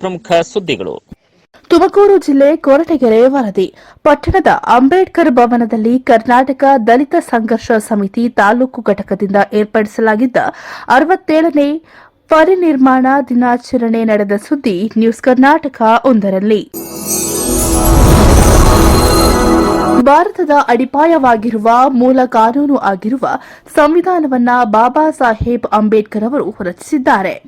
ಪ್ರಮುಖ ಸುದ್ದಿಗಳು. ತುಮಕೂರು ಜಿಲ್ಲೆ ಕೊರಟಗೆರೆ ವರದಿ. ಪಟ್ಟಣದ ಅಂಬೇಡ್ಕರ್ ಭವನದಲ್ಲಿ ಕರ್ನಾಟಕ ದಲಿತ ಸಂಘರ್ಷ ಸಮಿತಿ ತಾಲೂಕು ಘಟಕದಿಂದ ಏರ್ಪಡಿಸಲಾಗಿದ್ದ ಅರವತ್ತೇಳನೇ ಪರಿನಿರ್ಮಾಣ ದಿನಾಚರಣೆ ನಡೆದ ಸುದ್ದಿ ನ್ಯೂಸ್ ಕರ್ನಾಟಕ ಒಂದರಲ್ಲಿ. ಭಾರತದ ಅಡಿಪಾಯವಾಗಿರುವ ಮೂಲ ಕಾನೂನು ಆಗಿರುವ ಸಂವಿಧಾನವನ್ನ ಬಾಬಾ ಸಾಹೇಬ್ ಅಂಬೇಡ್ಕರ್ ಅವರು ರಚಿಸಿದ್ದಾರೆ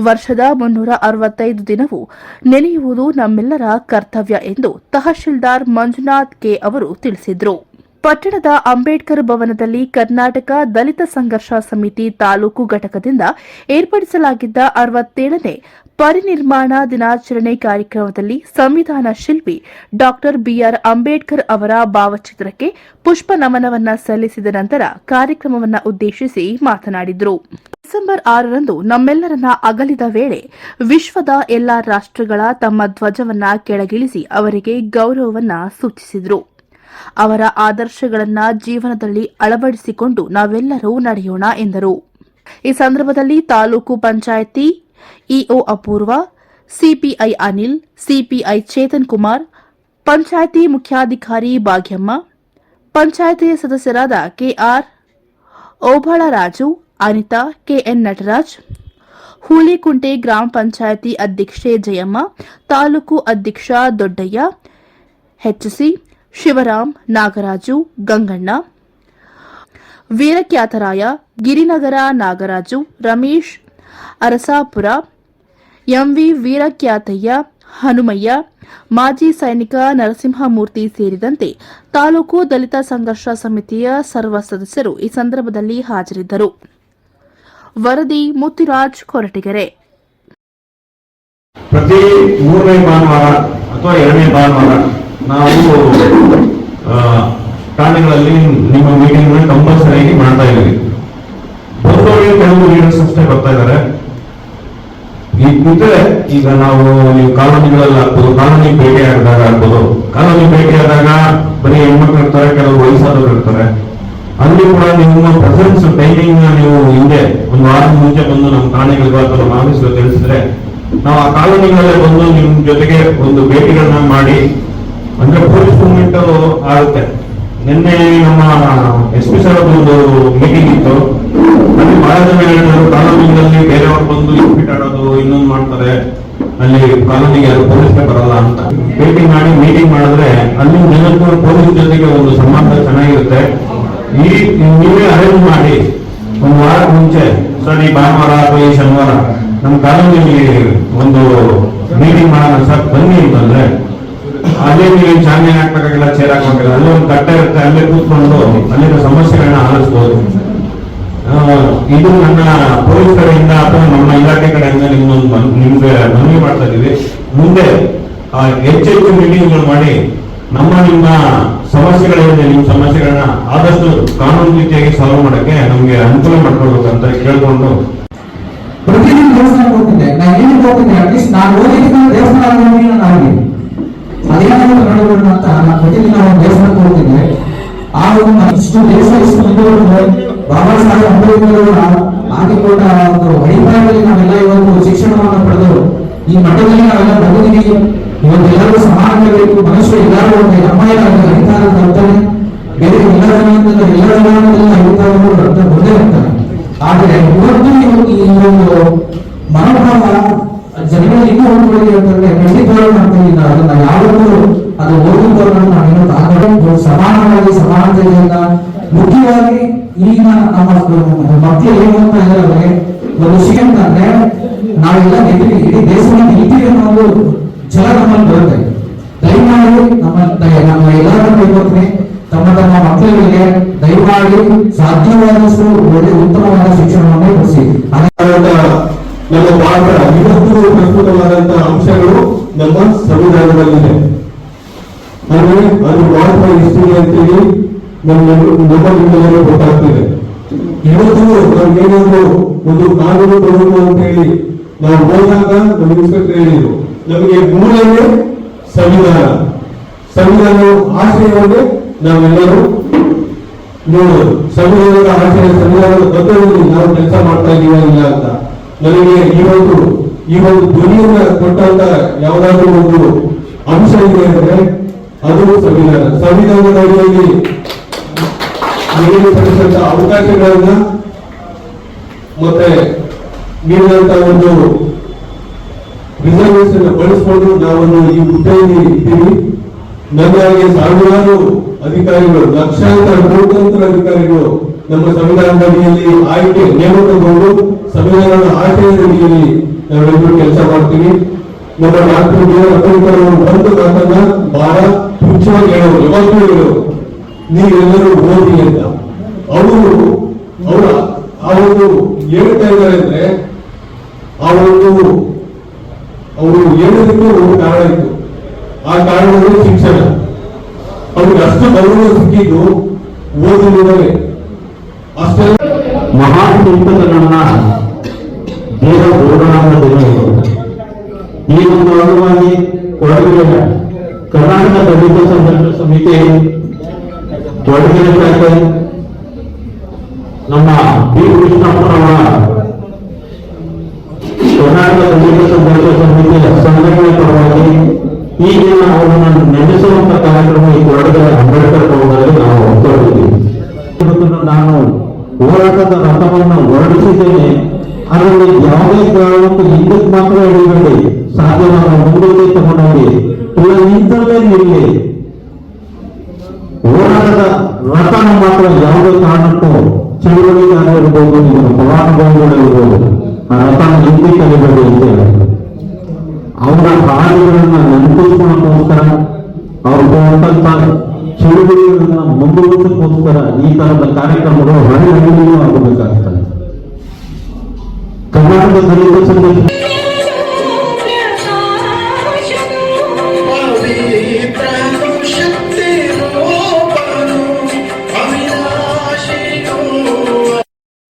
ವರ್ಷದ ಮುನ್ನೂರ ಅರವತ್ತೈದು ದಿನವೂ ನೆನೆಯುವುದು ನಮ್ಮೆಲ್ಲರ ಕರ್ತವ್ಯ ಎಂದು ತಹಶೀಲ್ದಾರ್ ಮಂಜುನಾಥ್ ಕೆ ಅವರು ತಿಳಿಸಿದರು. ಪಟ್ಟಣದ ಅಂಬೇಡ್ಕರ್ ಭವನದಲ್ಲಿ ಕರ್ನಾಟಕ ದಲಿತ ಸಂಘರ್ಷ ಸಮಿತಿ ತಾಲೂಕು ಘಟಕದಿಂದ ಏರ್ಪಡಿಸಲಾಗಿದ್ದ ಅರವತ್ತೇಳನೇ ಪರಿನಿರ್ಮಾಣ ದಿನಾಚರಣೆ ಕಾರ್ಯಕ್ರಮದಲ್ಲಿ ಸಂವಿಧಾನ ಶಿಲ್ಪಿ ಡಾಕ್ಟರ್ ಬಿಆರ್ ಅಂಬೇಡ್ಕರ್ ಅವರ ಭಾವಚಿತ್ರಕ್ಕೆ ಪುಷ್ಪ ನಮನವನ್ನ ಸಲ್ಲಿಸಿದ ನಂತರ ಕಾರ್ಯಕ್ರಮವನ್ನು ಉದ್ದೇಶಿಸಿ ಮಾತನಾಡಿದರು. ಡಿಸೆಂಬರ್ ಆರರಂದು ನಮ್ಮೆಲ್ಲರನ್ನ ಅಗಲಿದ ವೇಳೆ ವಿಶ್ವದ ಎಲ್ಲಾ ರಾಷ್ಟ್ರಗಳ ತಮ್ಮ ಧ್ವಜವನ್ನ ಕೆಳಗಿಳಿಸಿ ಅವರಿಗೆ ಗೌರವವನ್ನ ಸೂಚಿಸಿದರು. ಅವರ ಆದರ್ಶಗಳನ್ನು ಜೀವನದಲ್ಲಿ ಅಳವಡಿಸಿಕೊಂಡು ನಾವೆಲ್ಲರೂ ನಡೆಯೋಣ ಎಂದರು. ಈ ಸಂದರ್ಭದಲ್ಲಿ taluk panchayat EO Apoorva, CPI Anil, CPI Chetan Kumar, panchayat ಮುಖ್ಯಾಧಿಕಾರಿ ಭಾಗ್ಯಮ್ಮ, ಪಂಚಾಯಿತಿ ಸದಸ್ಯರಾದ ಕೆಆರ್ ಓಬಳರಾಜು, ಅನಿತಾ ಕೆಎನ್ ನಟರಾಜ್ ಹೂಳಿಕುಂಟೆ ಗ್ರಾಮ ಪಂಚಾಯಿತಿ ಅಧ್ಯಕ್ಷೆ ಜಯಮ್ಮ, ತಾಲೂಕು ಅಧ್ಯಕ್ಷ ದೊಡ್ಡಯ್ಯ ಹೆಚ್ಸಿ ಶಿವರಾಮ್, ನಾಗರಾಜು, ಗಂಗಣ್ಣ ವೀರಕ್ಯಾತರಾಯ ಗಿರಿನಗರ, ನಾಗರಾಜು, ರಮೇಶ್, ಅರಸಾಪುರ, ಎಂವಿ ವೀರಕ್ಯಾತಯ್ಯ ಹನುಮಯ್ಯ, ಮಾಜಿ ಸೈನಿಕ ನರಸಿಂಹಮೂರ್ತಿ ಸೇರಿದಂತೆ ತಾಲೂಕು ದಲಿತ ಸಂಘರ್ಷ ಸಮಿತಿಯ ಸರ್ವ ಸದಸ್ಯರು ಈ ಸಂದರ್ಭದಲ್ಲಿ ಹಾಜರಿದ್ದರು. ವರದಿ ಮುತ್ತಿರಾಜ್ ಕೊರಟಿಗೆರೆ. ಪ್ರತಿ ಮೂರನೇ ಭಾನುವಾರ ಅಥವಾ ಎರಡನೇ ಭಾನುವಾರ ನಾವು ಠಾಣೆಗಳಲ್ಲಿ ನಿಮ್ಮ ಮೀಟಿಂಗ್ ಕಂಪಲ್ಸರಿಯಾಗಿ ಮಾಡ್ತಾ ಇದ್ದೀವಿ. ಬರೋರಿಗೆ ಕೆಲವು ಲೀಡರ್ಸ್ ಅಷ್ಟೇ ಬರ್ತಾ ಇದ್ದಾರೆ. ಈ ಕೂತ್ರೆ ಈಗ ನಾವು ನೀವು ಕಾಲೋನಿಗಳಲ್ಲಿ ಕಾಲೋನಿ ಭೇಟಿ ಆದಾಗ ಆಗ್ಬೋದು. ಕಾಲೋನಿ ಭೇಟಿ ಆದಾಗ ಬರೀ ಹೆಣ್ಮಕ್ಳು ಇರ್ತಾರೆ, ಕೆಲವು ವಯಸ್ಸಾದವರು ಇರ್ತಾರೆ. ಅಲ್ಲಿ ಕೂಡ ನಿಮ್ಮ ಪ್ರೆಸೆನ್ಸ್ ಟೈಮಿಂಗ್ ನೀವು ಹಿಂದೆ ಒಂದು ವಾರದ ಮುಂಚೆ ಬಂದು ನಮ್ಮ ಕಾಲೋನಿಗಳಿಗೆ ಅಥವಾ ನಮ್ಮ ತಿಳಿಸಿದ್ರೆ, ನಾವು ಆ ಕಾಲೋನಿಗಳಲ್ಲೇ ಬಂದು ನಿಮ್ಮ ಜೊತೆಗೆ ಒಂದು ಭೇಟಿಗಳನ್ನ ಮಾಡಿ ಅಂದ್ರೆ ಪೊಲೀಸ್ ಮೂವ್ಮೆಂಟ್ ಆಗುತ್ತೆ. ನಿನ್ನೆ ನಮ್ಮ ಎಸ್ ಪಿ ಸರ್ ಒಂದು ಮೀಟಿಂಗ್ ಇತ್ತು. ಅಲ್ಲಿ ಬಹಳ ಜನ ಹೇಳಿದ್ರು ಬೇರೆ ಬೇರೆಯವ್ರು ಬಂದು ಇನ್ಫಿಟ್ ಆಡೋದು, ಇನ್ನೊಂದು ಮಾಡ್ತಾರೆ. ಅಲ್ಲಿ ಕಾನೂನಿಗೆ ಯಾರು ಪೊಲೀಸ್ಗೆ ಬರಲ್ಲ ಅಂತ. ಭೇಟಿ ಮಾಡಿ ಮೀಟಿಂಗ್ ಮಾಡಿದ್ರೆ ಅಲ್ಲಿ ಜನಕ್ಕೂ ಪೊಲೀಸ್ ಜೊತೆಗೆ ಒಂದು ಸಂಬಂಧ ಚೆನ್ನಾಗಿರುತ್ತೆ. ಈ ನೀವೇ ಅರೇಂಜ್ ಮಾಡಿ ಒಂದು ವಾರ ಮುಂಚೆ, ಸರ್, ಈ ಭಾನುವಾರ ಅಥವಾ ಈ ಶನಿವಾರ ನಮ್ಮ ಕಾನೂನಿನಲ್ಲಿ ಒಂದು ಮೀಟಿಂಗ್ ಮಾಡೋಣ ಸರ್, ಬನ್ನಿ ಅಂತಂದ್ರೆ ಅಲ್ಲೇ ನೀವು ಚಾಂಪಿಯನ್ ಹಾಕ್ಬೇಕಾಗಿಲ್ಲ, ಚೇರ್ ಹಾಕ್ಬೇಕಿಲ್ಲ ಅಲ್ಲೇ ಒಂದು ಕಟ್ಟೆ ಇರುತ್ತೆ, ಅಲ್ಲೇ ಕೂತ್ಕೊಂಡು ಅಲ್ಲಿನ ಸಮಸ್ಯೆಗಳನ್ನ ಆಲಿಸ್ಬೋದು. ಇದು ನನ್ನ ಪೊಲೀಸ್ ಕಡೆಯಿಂದ ಅಥವಾ ನಮ್ಮ ಇಲಾಖೆ ಕಡೆಯಿಂದ ನಿಮ್ಮೊಂದು ನಿಮ್ಗೆ ಮನವಿ ಮಾಡ್ತಾ ಇದೀವಿ ಮುಂದೆ ಹೆಚ್ಚೆಚ್ಚು ಮೀಟಿಂಗ್ಗಳು ಮಾಡಿ, ನಮ್ಮ ನಿಮ್ಮ ಸಮಸ್ಯೆಗಳಿಂದ ನಿಮ್ಮ ಸಮಸ್ಯೆಗಳನ್ನ ಆದಷ್ಟು ಕಾನೂನು ರೀತಿಯಾಗಿ ಸಾಲ್ವ್ ಮಾಡಕ್ಕೆ ನಮ್ಗೆ ಅನುಕೂಲ ಅಂತ ಕೇಳ್ಕೊಂಡು. ಪ್ರತಿದಿನ ದೇವಸ್ಥಾನಕ್ಕೆ ಹೋಗ್ತಿದ್ದೆ. ನಾನು ಏನಕ್ಕೆ ಹೋಗ್ತಿದ್ದೆ? ಅಟ್ಲೀಸ್ಟ್ ನಾನು ದೇವಸ್ಥಾನ ನಾನು ಅದೇನಾದ್ರು ಕನ್ನಡಗಳು ನಮ್ಮ ಪ್ರತಿದಿನ ಒಂದು ದೇವಸ್ಥಾನಕ್ಕೆ ಹೋಗ್ತಿದ್ದೆ ಆ ಒಂದು ಇಷ್ಟು ಮುಂದುವರೆದು ಬಾಬಾ ಸಾಹೇಬ್ ಅಂಬೇಡ್ಕರ್ ಹಾಕಿಕೊಂಡ ಒಂದು ಅಡಿಪಾಯದಲ್ಲಿ ನಾವೆಲ್ಲ ಇವತ್ತು ಶಿಕ್ಷಣವನ್ನು ಪಡೆದು ಈ ಮಟ್ಟದಲ್ಲಿ ನಾವೆಲ್ಲ ಬಂದಿದ್ದೀವಿ ಇವತ್ತು ಎಲ್ಲರೂ ಸಮಾನ ಬೇಕು ಮನುಷ್ಯರು ಎಲ್ಲರೂ ಒಂದು ನಮ್ಮ ಅಧಿಕಾರ ತರ್ತಾನೆ ಬೇರೆ ಎಲ್ಲರನ್ನ ಎಲ್ಲರನ್ನ ಅಧಿಕಾರಗಳು ಬಂದೇ ಇರ್ತಾರೆ ಆದರೆ ಇವತ್ತು ಈ ಒಂದು ಮನೋಭಾವ ಜನಗಳಲ್ಲಿ ಇನ್ನೂ ಹೊಂದಿಕೊಳ್ಳಿ ಅಂತಂದ್ರೆ ಖಂಡಿತವಾಗಿ ಮಾಡ್ತೀವಿ ನಾವು ಅದನ್ನ ಓದಿದವರನ್ನ ನಾವೇನು ತಾಕತ್ತು ಸಮಾನವಾಗಿ ಸಮಾನತೆಯಿಂದ ಮುಖ್ಯವಾಗಿ ಈಗ ನಮ್ಮ ಮಕ್ಕಳು ಏನು ಅಂತ ಇದ್ದಾರೆ ಒಂದು ವಿಷಯ ಅಂತಂದ್ರೆ, ನಾವೆಲ್ಲ ನಿಂತಿವಿ ಇಡೀ ದೇಶವನ್ನು ಅನ್ನೋ ನಮ್ಮಲ್ಲಿ ಬರುತ್ತೆ. ದಯಮಾಡಿ ನಮ್ಮ ನಮ್ಮ ಎಲ್ಲರೂ ಕೈಗೊಳ್ತೀನಿ ತಮ್ಮ ತಮ್ಮ ಮಕ್ಕಳಿಗೆ ದಯಮಾಡಿ ಸಾಧ್ಯವಾದಷ್ಟು ಒಳ್ಳೆ ಉತ್ತಮವಾದ ಶಿಕ್ಷಣವನ್ನು ಕೊಡಿಸಿ. ನಮ್ಮ ಪಾತ್ರ ಇವತ್ತು ಪ್ರಸ್ತುತವಾದಂತಹ ಅಂಶಗಳು ನಮ್ಮ ಸಂವಿಧಾನದಲ್ಲಿದೆ ಅಂದ್ರೆ ಅದು ಇಷ್ಟಿದೆ ಅಂತೇಳಿ ನಮ್ಮ ನಮ್ಮಲ್ಲಿಂದಲೇ ಗೊತ್ತಾಗ್ತಿದೆ. ಇವತ್ತು ನಮ್ಗೇನಾದ್ರು ಒಂದು ಕಾನೂನು ಬರುವುದು ಅಂತ ಹೇಳಿ ನಾವು ಹೋದಾಗ ನಮ್ಮ ಇನ್ಸ್ಪೆಕ್ಟರ್ ಹೇಳಿದ್ರು, ನಮಗೆ ಮೂಲವೇ ಸಂವಿಧಾನ. ಸಂವಿಧಾನ ಆಶಯವನ್ನೇ ನಾವೆಲ್ಲರೂ ನೋಡೋದು. ಸಂವಿಧಾನದ ಆಶಯ, ಸಂವಿಧಾನದ ಬದ್ಧದಲ್ಲಿ ನಾವು ಕೆಲಸ ಮಾಡ್ತಾ ಇದೀವ ಇಲ್ಲ ಅಂತ. ನನಗೆ ಇವತ್ತು ಈ ಒಂದು ಧ್ವನಿಯನ್ನ ಕೊಟ್ಟಂತ ಯಾವುದಾದ್ರೂ ಒಂದು ಅಂಶ ಇದೆ ಅಂದ್ರೆ ಅದು ಸಂವಿಧಾನ. ಸಂವಿಧಾನದ ಅಡಿಯಲ್ಲಿ ನಿಗದಿಪಡಿಸಿದಂತ ಅವಕಾಶಗಳನ್ನ ಮತ್ತೆ ನೀಡಿದಂತ ಒಂದು ರಿಸರ್ವೇಶನ್ ಬಳಸಿಕೊಂಡು ನಾವನ್ನು ಈ ಹುದ್ದೆಯಲ್ಲಿ ಇದ್ದೀವಿ. ನಮಗೆ ಸಾವಿರಾರು ಅಧಿಕಾರಿಗಳು, ಲಕ್ಷಾಂತರ ಕೋಟ್ಯಾಂತರ ಅಧಿಕಾರಿಗಳು ನಮ್ಮ ಸಂವಿಧಾನದ ಅಡಿಯಲ್ಲಿ ಆಯ್ಕೆ ನೇಮಕಗೊಂಡು ಸಂವಿಧಾನದ ಆಯ್ಕೆಯ ಅಡಿಯಲ್ಲಿ ನಾವೆಲ್ಲರೂ ಕೆಲಸ ಮಾಡ್ತೀವಿ. ನಮ್ಮ ಡಾಕ್ಟರ್ ಬಿ ಒಂದು ಮಾತನ್ನ ಬಹಳ ತುಚ್ಛವಾಗಿ ಹೇಳೋರು ಯಾವಾಗಲೂ ನೀವೆಲ್ಲರೂ ಓದಿ ಅಂತ. ಅವರು, ಅವರ, ಆ ಒಂದು ಹೇಳ್ತಾ ಇದ್ದಾರೆ ಅಂದ್ರೆ, ಆ ಒಂದು, ಅವರು ಹೇಳೋದಕ್ಕೆ ಒಂದು ಕಾರಣ ಇತ್ತು. ಆ ಕಾರಣದಲ್ಲಿ ಶಿಕ್ಷಣ. ಅವ್ರಿಗೆ ಅಷ್ಟು ಗೌರವ ಸಿಕ್ಕಿದ್ದು ಓದಿನಿಂದಲೇ ಅಷ್ಟೇ ಮಹಾನ್ ಚಿಂತಕರನ್ನ ದೇವ ಗೌರವ ಈ ಒಂದು ಅಂಗವಾಗಿ ಕೊಡಗಿನ ಕರ್ನಾಟಕ ದಲಿತ ಸಂಘರ್ಷ ಸಮಿತಿ ಶಾಖೆ ನಮ್ಮ ಬಿ. ಕೃಷ್ಣಪ್ಪನವರ ಕರ್ನಾಟಕ ದಲಿತ ಸಂಘರ್ಷ ಸಮಿತಿಯ ಸಂಘಟನೆ ಪರವಾಗಿ ಈ ದಿನ ಅವರನ್ನು ನೆನೆಸುವಂತ ಕಾರ್ಯಕ್ರಮ ಈ ಕೊಡಗಿನ ಅಂಬೇಡ್ಕರ್ ಭವನದಲ್ಲಿ ನಾವು ಹಮ್ಮಿಕೊಂಡಿದ್ದೀವಿ. ನಾನು ಹೋರಾಟದ ರಥವನ್ನು ಹೊರಡಿಸಿದ್ದೇನೆ. ಅದರಲ್ಲಿ ಯಾವುದೇ ಕಾರಣಕ್ಕೂ ಹಿಂದಕ್ಕೆ ಮಾತ್ರ ಹಿಡಿಬೇಡಿ ಸಾಧ್ಯವಾದ ಮುಂದೆ ತಗೊಂಡೋಗಿ ಹಾಡುಗಳನ್ನ ನೆನಪಿಸ್ಕೊಳ್ಳೋಕ್ಕೋಸ್ಕರ ಅವ್ರು ಕೊಟ್ಟಂತ ಚಳುವಳಿಗಳನ್ನ ಮುಂದುವರಿಸೋಕ್ಕೋಸ್ಕರ ಈ ತರದ ಕಾರ್ಯಕ್ರಮಗಳು ಹಳ್ಳಿಯೂ ಆಗಬೇಕಾಗ್ತದೆ. ಕರ್ನಾಟಕ ಸಂಘ